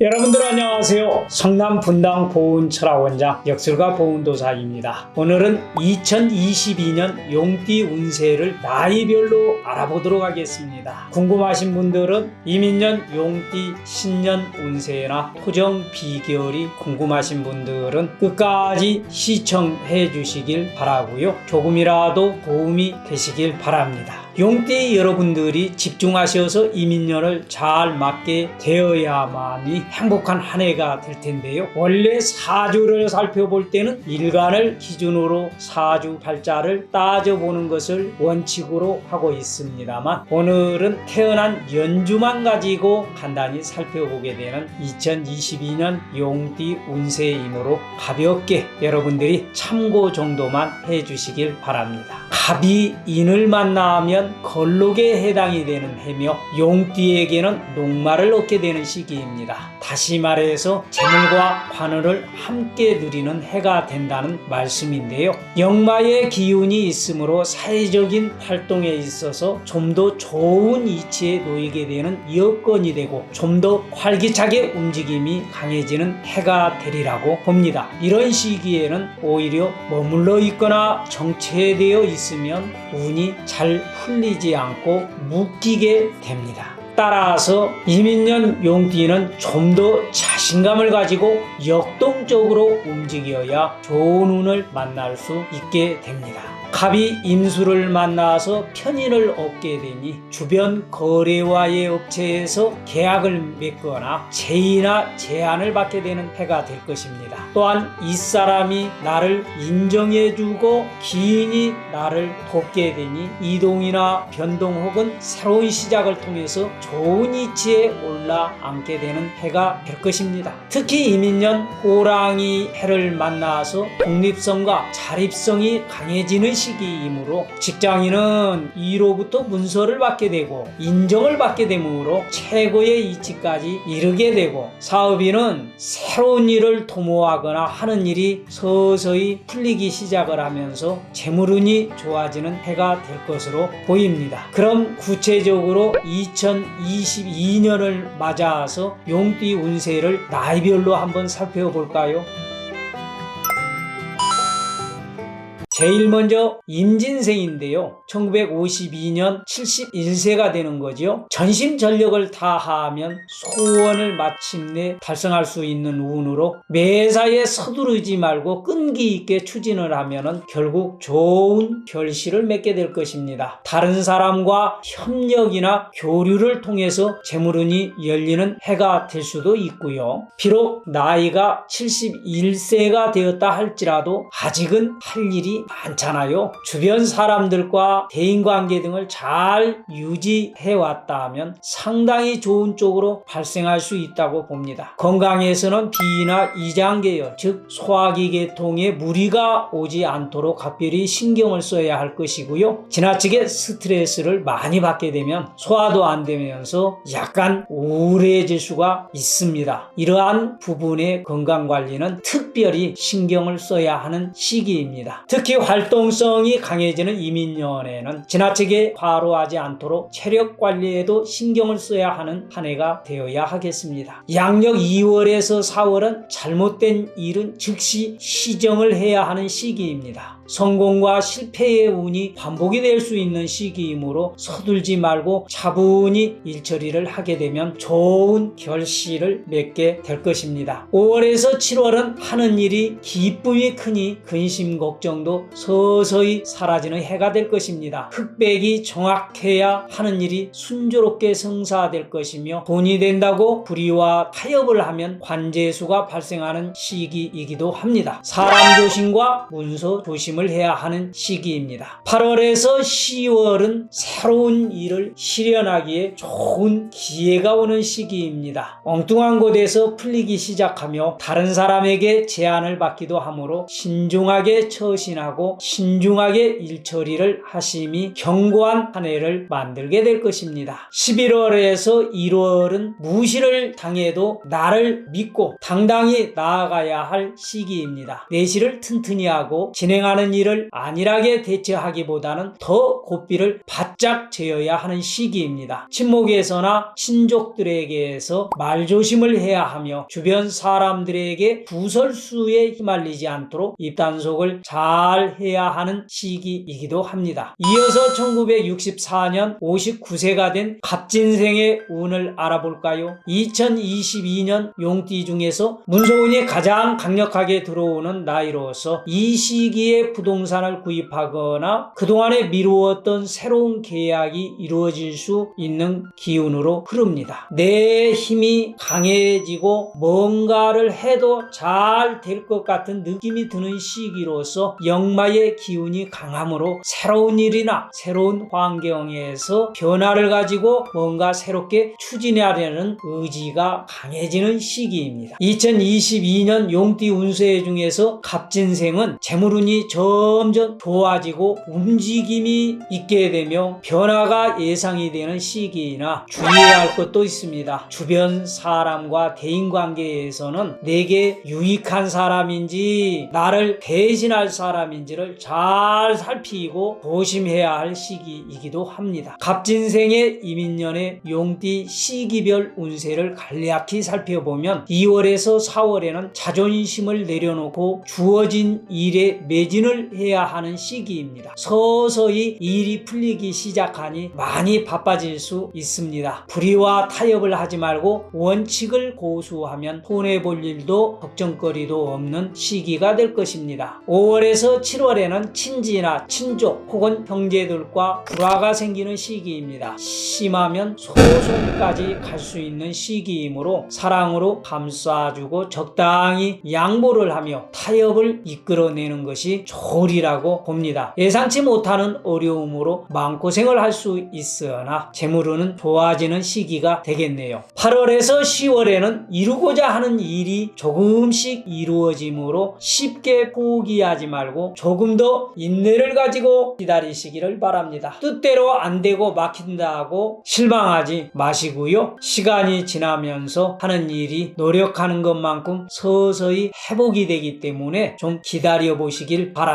여러분들 안녕하세요. 성남 분당 보훈 철학원장 역술가 보훈도사입니다. 오늘은 2022년 용띠 운세를 나이별로 알아보도록 하겠습니다. 궁금하신 분들은 이민년 용띠 신년 운세나 토정 비결이 궁금하신 분들은 끝까지 시청해 주시길 바라고요. 조금이라도 도움이 되시길 바랍니다. 용띠 여러분들이 집중하셔서 이민년을 잘 맞게 되어야만이 행복한 한 해가 될 텐데요. 원래 사주를 살펴볼 때는 일간을 기준으로 사주 팔자를 따져보는 것을 원칙으로 하고 있습니다만 오늘은 태어난 연주만 가지고 간단히 살펴보게 되는 2022년 용띠 운세이므로 가볍게 여러분들이 참고 정도만 해주시길 바랍니다. 갑이 인을 만나면 걸록에 해당이 되는 해며 용띠에게는 녹말을 얻게 되는 시기입니다. 다시 말해서 재물과 관을을 함께 누리는 해가 된다는 말씀인데요. 역마의 기운이 있으므로 사회적인 활동에 있어서 좀 더 좋은 위치에 놓이게 되는 여건이 되고 좀 더 활기차게 움직임이 강해지는 해가 되리라고 봅니다. 이런 시기에는 오히려 머물러 있거나 정체되어 있으면 운이 잘 풀리지 않고 묶이게 됩니다. 따라서 이민년 용띠는 좀 더 자신감을 가지고 역동적으로 움직여야 좋은 운을 만날 수 있게 됩니다. 갑이 임수를 만나서 편의를 얻게 되니 주변 거래와의 업체에서 계약을 맺거나 제의나 제안을 받게 되는 해가 될 것입니다. 또한 이 사람이 나를 인정해주고 기인이 나를 돕게 되니 이동이나 변동 혹은 새로운 시작을 통해서 좋은 위치에 올라앉게 되는 해가 될 것입니다. 특히 이민년 호랑이 해를 만나서 독립성과 자립성이 강해지는 시기이므로 직장인은 이로부터 문서를 받게 되고 인정을 받게 되므로 최고의 위치까지 이르게 되고 사업인은 새로운 일을 도모하거나 하는 일이 서서히 풀리기 시작을 하면서 재물운이 좋아지는 해가 될 것으로 보입니다. 그럼 구체적으로 2022년을 맞아서 용띠 운세를 나이별로 한번 살펴볼까요? 제일 먼저 임진생인데요. 1952년 71세가 되는 거죠. 전심 전력을 다하면 소원을 마침내 달성할 수 있는 운으로 매사에 서두르지 말고 끈기 있게 추진을 하면은 결국 좋은 결실을 맺게 될 것입니다. 다른 사람과 협력이나 교류를 통해서 재물운이 열리는 해가 될 수도 있고요. 비록 나이가 71세가 되었다 할지라도 아직은 할 일이 많잖아요. 주변 사람들과 대인관계 등을 잘 유지해 왔다면 상당히 좋은 쪽으로 발생할 수 있다고 봅니다. 건강에서는 비나 이장계열, 즉 소화기 계통에 무리가 오지 않도록 각별히 신경을 써야 할 것이고요. 지나치게 스트레스를 많이 받게 되면 소화도 안 되면서 약간 우울해질 수가 있습니다. 이러한 부분의 건강 관리는 특별히 신경을 써야 하는 시기입니다. 특히 활동성이 강해지는 이민년에는 지나치게 과로하지 않도록 체력 관리에도 신경을 써야 하는 한 해가 되어야 하겠습니다. 양력 2월에서 4월은 잘못된 일은 즉시 시정을 해야 하는 시기입니다. 성공과 실패의 운이 반복이 될 수 있는 시기이므로 서둘지 말고 차분히 일처리를 하게 되면 좋은 결실을 맺게 될 것입니다. 5월에서 7월은 하는 일이 기쁨이 크니 근심 걱정도 서서히 사라지는 해가 될 것입니다. 흑백이 정확해야 하는 일이 순조롭게 성사될 것이며 돈이 된다고 불의와 타협을 하면 관제수가 발생하는 시기이기도 합니다. 사람 조심과 문서 조심 을 해야 하는 시기입니다. 8월에서 10월은 새로운 일을 실현하기에 좋은 기회가 오는 시기입니다. 엉뚱한 곳에서 풀리기 시작하며 다른 사람에게 제안을 받기도 하므로 신중하게 처신하고 신중하게 일처리를 하심이 견고한 한 해를 만들게 될 것입니다. 11월에서 1월은 무시를 당해도 나를 믿고 당당히 나아가야 할 시기입니다. 내실을 튼튼히 하고 진행하는 하는 일을 안일하게 대처하기보다는 더 고삐를 바짝 재어야 하는 시기입니다. 친목에서나 친족들에게서 말조심을 해야 하며 주변 사람들에게 구설수에 휘말리지 않도록 입단속을 잘 해야 하는 시기이기도 합니다. 이어서 1964년 59세가 된 갑진생의 운을 알아볼까요? 2022년 용띠 중에서 문서운이 가장 강력하게 들어오는 나이로서 이 시기에 부동산을 구입하거나 그동안에 미루었던 새로운 계약이 이루어질 수 있는 기운으로 흐릅니다. 내 힘이 강해지고 뭔가를 해도 잘 될 것 같은 느낌이 드는 시기로서 역마의 기운이 강함으로 새로운 일이나 새로운 환경에서 변화를 가지고 뭔가 새롭게 추진하려는 의지가 강해지는 시기입니다. 2022년 용띠 운세 중에서 갑진생은 재물운이 점점 좋아지고 움직임이 있게 되며 변화가 예상이 되는 시기이나 주의해야 할 것도 있습니다. 주변 사람과 대인관계에서는 내게 유익한 사람인지 나를 대신할 사람인지를 잘 살피고 조심해야 할 시기이기도 합니다. 갑진생의 이민년의 용띠 시기별 운세를 간략히 살펴보면 2월에서 4월에는 자존심을 내려놓고 주어진 일에 매진을 해야 하는 시기입니다. 서서히 일이 풀리기 시작하니 많이 바빠질 수 있습니다. 불의와 타협을 하지 말고 원칙을 고수하면 손해볼 일도 걱정거리도 없는 시기가 될 것입니다. 5월에서 7월에는 친지나 친족 혹은 형제들과 불화가 생기는 시기입니다. 심하면 소송까지 갈 수 있는 시기이므로 사랑으로 감싸주고 적당히 양보를 하며 타협을 이끌어내는 것이 좋으리라고 봅니다. 예상치 못하는 어려움으로 마음고생을 할 수 있으나 재물은 좋아지는 시기가 되겠네요. 8월에서 10월에는 이루고자 하는 일이 조금씩 이루어지므로 쉽게 포기하지 말고 조금 더 인내를 가지고 기다리시기를 바랍니다. 뜻대로 안 되고 막힌다고 실망하지 마시고요. 시간이 지나면서 하는 일이 노력하는 것만큼 서서히 회복이 되기 때문에 좀 기다려 보시길 바랍니다.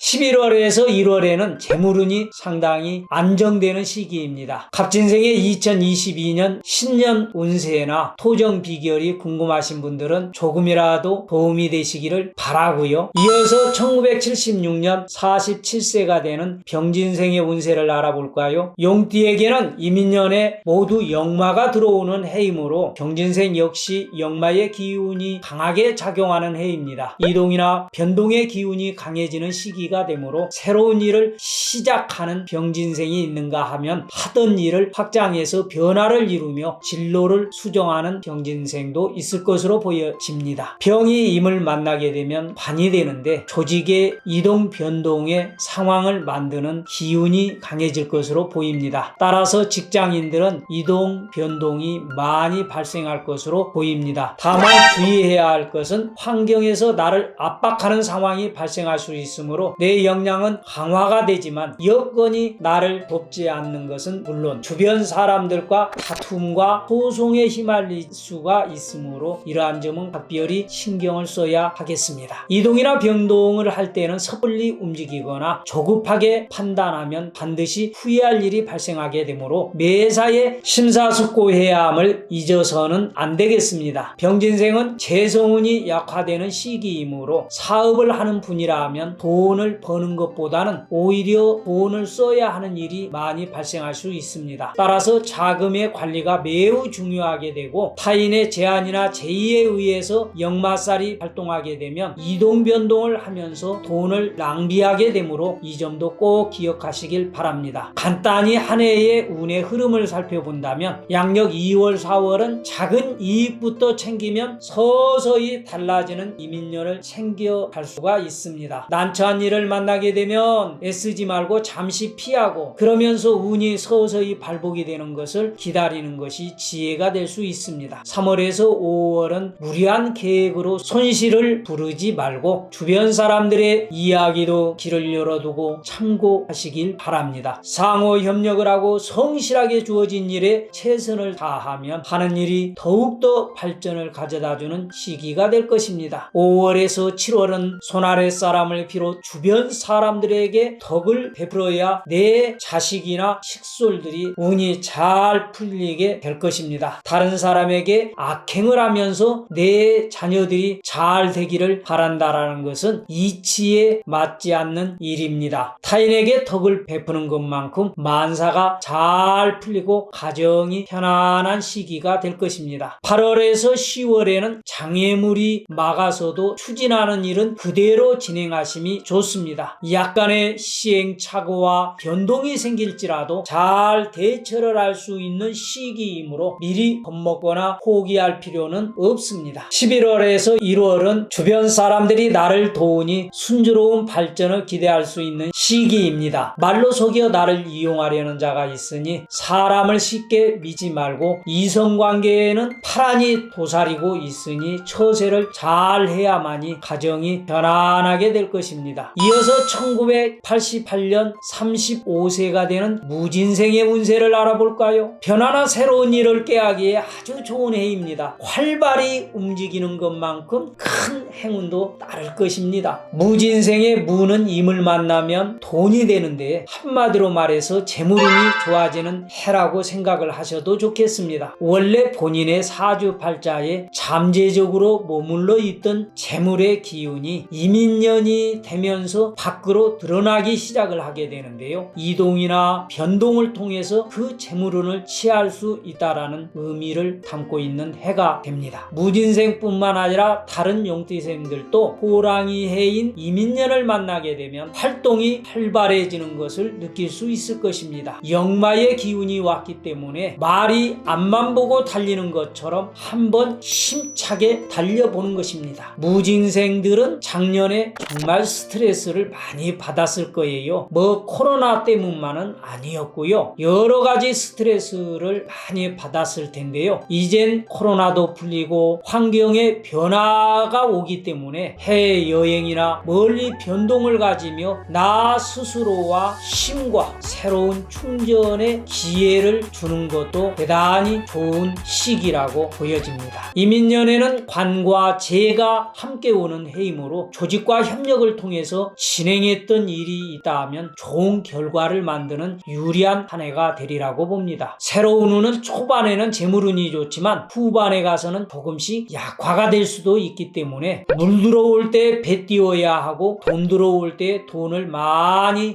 11월에서 1월에는 재물운이 상당히 안정되는 시기입니다. 갑진생의 2022년 신년 운세나 토정 비결이 궁금하신 분들은 조금이라도 도움이 되시기를 바라고요. 이어서 1976년 47세가 되는 병진생의 운세를 알아볼까요? 용띠에게는 이민년에 모두 역마가 들어오는 해이므로 병진생 역시 역마의 기운이 강하게 작용하는 해입니다. 이동이나 변동의 기운이 강해지는 시기가 되므로 새로운 일을 시작하는 병진생이 있는가 하면 하던 일을 확장해서 변화를 이루며 진로를 수정하는 병진생도 있을 것으로 보여집니다. 병이 임을 만나게 되면 반이 되는데 조직의 이동 변동의 상황을 만드는 기운이 강해질 것으로 보입니다. 따라서 직장인들은 이동 변동이 많이 발생할 것으로 보입니다. 다만 주의해야 할 것은 환경에서 나를 압박하는 상황이 발생할 수 있 으므로 내 역량은 강화가 되지만 여건이 나를 돕지 않는 것은 물론 주변 사람들과 다툼과 소송에 휘말릴 수가 있으므로 이러한 점은 각별히 신경을 써야 하겠습니다. 이동이나 변동을 할 때는 섣불리 움직이거나 조급하게 판단하면 반드시 후회할 일이 발생하게 되므로 매사에 심사숙고해야 함을 잊어서는 안 되겠습니다. 병진생은 재성운이 약화되는 시기이므로 사업을 하는 분이라면 돈을 버는 것보다는 오히려 돈을 써야 하는 일이 많이 발생할 수 있습니다. 따라서 자금의 관리가 매우 중요하게 되고 타인의 제안이나 제의에 의해서 역마살이 활동하게 되면 이동 변동을 하면서 돈을 낭비하게 되므로 이 점도 꼭 기억하시길 바랍니다. 간단히 한 해의 운의 흐름을 살펴본다면 양력 2월, 4월은 작은 이익부터 챙기면 서서히 달라지는 이민년을 챙겨갈 수가 있습니다. 난처한 일을 만나게 되면 애쓰지 말고 잠시 피하고 그러면서 운이 서서히 발복이 되는 것을 기다리는 것이 지혜가 될 수 있습니다. 3월에서 5월은 무리한 계획으로 손실을 부르지 말고 주변 사람들의 이야기도 길을 열어두고 참고하시길 바랍니다. 상호 협력을 하고 성실하게 주어진 일에 최선을 다하면 하는 일이 더욱더 발전을 가져다주는 시기가 될 것입니다. 5월에서 7월은 손아래 사람을 비롯 주변 사람들에게 덕을 베풀어야 내 자식이나 식솔들이 운이 잘 풀리게 될 것입니다. 다른 사람에게 악행을 하면서 내 자녀들이 잘 되기를 바란다라는 것은 이치에 맞지 않는 일입니다. 타인에게 덕을 베푸는 것만큼 만사가 잘 풀리고 가정이 편안한 시기가 될 것입니다. 8월에서 10월에는 장애물이 막아서도 추진하는 일은 그대로 진행하 심이 좋습니다. 약간의 시행착오와 변동이 생길지라도 잘 대처를 할 수 있는 시기이므로 미리 겁먹거나 포기할 필요는 없습니다. 11월에서 1월은 주변 사람들이 나를 도우니 순조로운 발전을 기대할 수 있는 시기입니다. 말로 속여 나를 이용하려는 자가 있으니 사람을 쉽게 믿지 말고 이성관계에는 파란이 도사리고 있으니 처세를 잘 해야만이 가정이 편안하게 될 것입니다. 이어서 1988년 35세가 되는 무진생의 운세를 알아볼까요? 변화나 새로운 일을 깨하기에 아주 좋은 해입니다. 활발히 움직이는 것만큼 큰 행운도 따를 것입니다. 무진생의 무는 임을 만나면 돈이 되는데 한마디로 말해서 재물운이 좋아지는 해라고 생각을 하셔도 좋겠습니다. 원래 본인의 사주팔자에 잠재적으로 머물러 있던 재물의 기운이 이민년이 되면서 밖으로 드러나기 시작을 하게 되는데요. 이동이나 변동을 통해서 그 재물운을 취할 수 있다라는 의미를 담고 있는 해가 됩니다. 무진생뿐만 아니라 다른 용띠생들도 호랑이 해인 이민년을 만나게 되면 활동이 활발해지는 것을 느낄 수 있을 것입니다. 역마의 기운이 왔기 때문에 말이 앞만 보고 달리는 것처럼 한번 힘차게 달려보는 것입니다. 무진생들은 작년에 정말 스트레스를 많이 받았을 거예요. 뭐 코로나 때문만은 아니었고요. 여러 가지 스트레스를 많이 받았을 텐데요. 이젠 코로나도 풀리고 환경의 변화가 오기 때문에 해외 여행이나 멀리 변동을 가지며 나 스스로와 힘과 새로운 충전의 기회를 주는 것도 대단히 좋은 시기라고 보여집니다. 이민년에는 관과 재가 함께 오는 해이므로 조직과 협력을 통해서 진행했던 일이 있다 하면 좋은 결과를 만드는 유리한 한 해가 되리라고 봅니다. 새로운 운은 초반에는 재물운이 좋지만 후반에 가서는 조금씩 약화가 될 수도 있기 때문에 물 들어올 때 배 띄워야 하고 돈 들어올 때 돈을 많이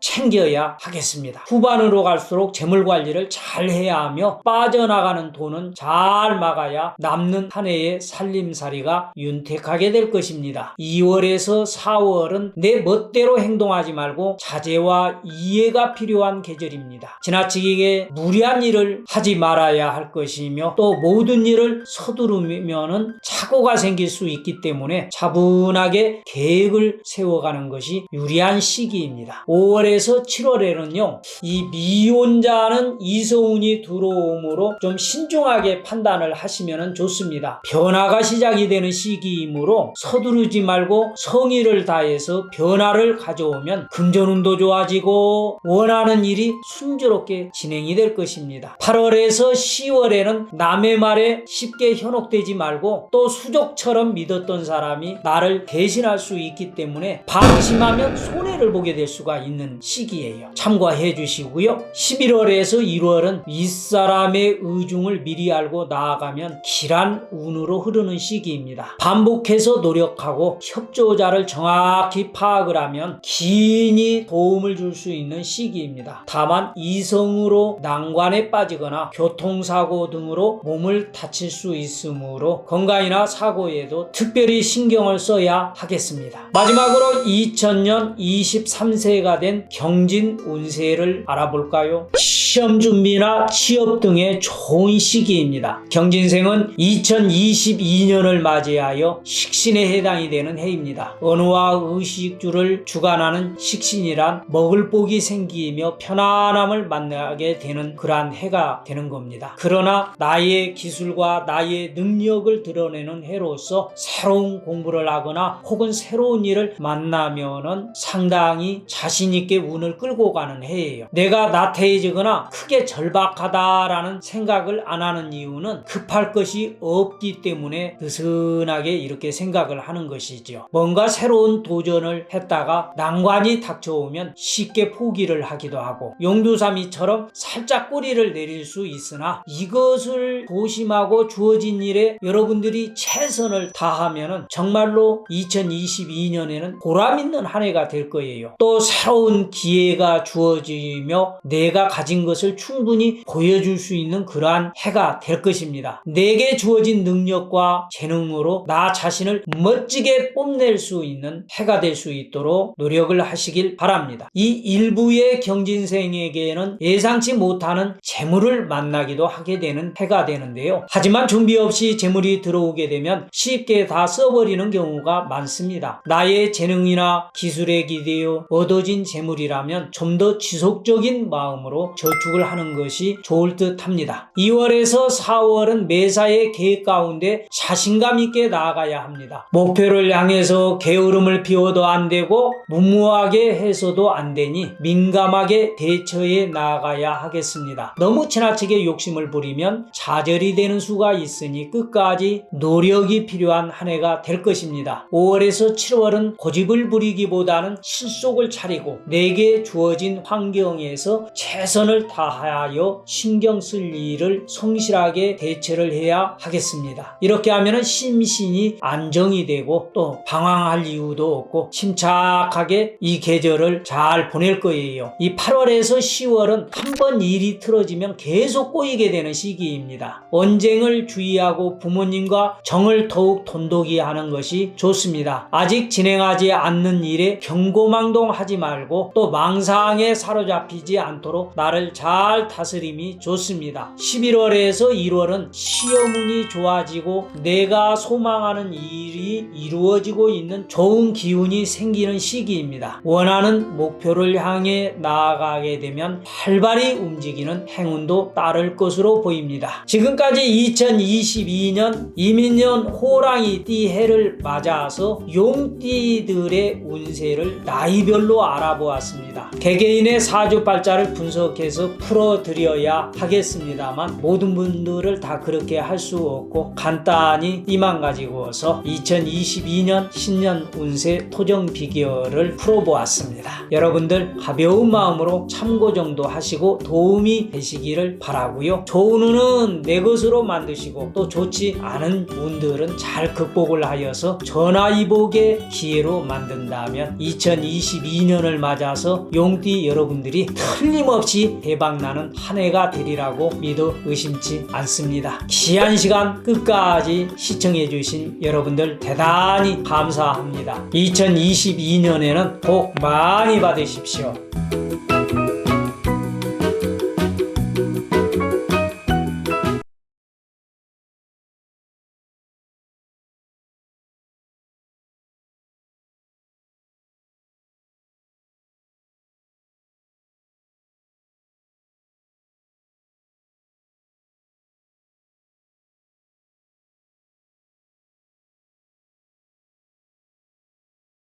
챙겨야 하겠습니다. 후반으로 갈수록 재물 관리를 잘 해야 하며 빠져나가는 돈은 잘 막아야 남는 한 해의 살림살이가 윤택하게 될 것입니다. 2월에서 4월은 내 멋대로 행동하지 말고 자제와 이해가 필요한 계절입니다. 지나치게 무리한 일을 하지 말아야 할 것이며 또 모든 일을 서두르면은 착오가 생길 수 있기 때문에 차분하게 계획을 세워가는 것이 유리한 시기입니다. 5월에서 7월에는요, 이 미혼자는 이소운이 들어오므로 좀 신중하게 판단을 하시면 좋습니다. 변화가 시작이 되는 시기이므로 서두르지 말고 성의를 다해서 변화를 가져오면 금전운도 좋아지고 원하는 일이 순조롭게 진행이 될 것입니다. 8월에서 10월에는 남의 말에 쉽게 현혹되지 말고 또 수족처럼 믿었던 사람이 나를 대신할 수 있기 때문에 방심하면 손해 를 보게 될 수가 있는 시기예요. 참고해 주시고요. 11월에서 1월은 윗사람의 의중을 미리 알고 나아가면 길한 운으로 흐르는 시기입니다. 반복해서 노력하고 협조자를 정확히 파악을 하면 기인이 도움을 줄 수 있는 시기입니다. 다만 이성으로 난관에 빠지거나 교통사고 등으로 몸을 다칠 수 있으므로 건강이나 사고에도 특별히 신경을 써야 하겠습니다. 마지막으로 2000년 23세가 된 경진 운세를 알아볼까요? 시험 준비나 취업 등의 좋은 시기입니다. 경진생은 2022년을 맞이하여 식신에 해당이 되는 해입니다. 언어와 의식주를 주관하는 식신이란 먹을 복이 생기며 편안함을 만나게 되는 그러한 해가 되는 겁니다. 그러나 나의 기술과 나의 능력을 드러내는 해로서 새로운 공부를 하거나 혹은 새로운 일을 만나면은 상당히 자신있게 운을 끌고 가는 해예요. 내가 나태해지거나 크게 절박하다라는 생각을 안 하는 이유는 급할 것이 없기 때문에 느슨하게 이렇게 생각을 하는 것이죠. 뭔가 새로운 도전을 했다가 난관이 닥쳐오면 쉽게 포기를 하기도 하고 용두사미처럼 살짝 꼬리를 내릴 수 있으나 이것을 조심하고 주어진 일에 여러분들이 최선을 다하면 정말로 2022년에는 보람 있는 한 해가 될 거예요. 또 새로운 기회가 주어지며 내가 가진 것을 충분히 보여줄 수 있는 그러한 해가 될 것입니다. 내게 주어진 능력과 재능으로 나 자신을 멋지게 뽐낼 수 있는 해가 될 수 있도록 노력을 하시길 바랍니다. 이 일부의 경진생에게는 예상치 못하는 재물을 만나기도 하게 되는 해가 되는데요. 하지만 준비 없이 재물이 들어오게 되면 쉽게 다 써버리는 경우가 많습니다. 나의 재능이나 기술에 기대어 얻어진 재물이라면 좀 더 지속적인 마음으로 저축 을 하는 것이 좋을 듯 합니다. 2월에서 4월은 매사의 계획 가운데 자신감 있게 나아가야 합니다. 목표를 향해서 게으름을 피워도 안 되고 무모하게 해서도 안 되니 민감하게 대처해 나아가야 하겠습니다. 너무 지나치게 욕심을 부리면 좌절이 되는 수가 있으니 끝까지 노력이 필요한 한 해가 될 것입니다. 5월에서 7월은 고집을 부리기보다는 실속을 차리고 내게 주어진 환경에서 최선을 다하여 신경 쓸 일을 성실하게 대처를 해야 하겠습니다. 이렇게 하면 심신이 안정이 되고 또 방황할 이유도 없고 침착하게 이 계절을 잘 보낼 거예요. 이 8월에서 10월은 한 번 일이 틀어지면 계속 꼬이게 되는 시기입니다. 언쟁을 주의하고 부모님과 정을 더욱 돈독히 하는 것이 좋습니다. 아직 진행하지 않는 일에 경고망동하지 말고 또 망상에 사로잡히지 않도록 나를 잘 다스림이 좋습니다. 11월에서 1월은 시험운이 좋아지고 내가 소망하는 일이 이루어지고 있는 좋은 기운이 생기는 시기입니다. 원하는 목표를 향해 나아가게 되면 활발히 움직이는 행운도 따를 것으로 보입니다. 지금까지 2022년 이민년 호랑이 띠 해를 맞아서 용띠들의 운세를 나이별로 알아보았습니다. 개개인의 사주발자를 분석해서 풀어드려야 하겠습니다만 모든 분들을 다 그렇게 할 수 없고 간단히 이만 가지고서 2022년 신년 운세 토정 비결을 풀어보았습니다. 여러분들 가벼운 마음으로 참고 정도 하시고 도움이 되시기를 바라고요. 좋은 운은 내 것으로 만드시고 또 좋지 않은 운들은 잘 극복을 하여서 전화위복의 기회로 만든다면 2022년을 맞아서 용띠 여러분들이 틀림없이 대박나는 한 해가 되리라고 믿어 의심치 않습니다. 귀한 시간 끝까지 시청해주신 여러분들 대단히 감사합니다. 2022년에는 복 많이 받으십시오.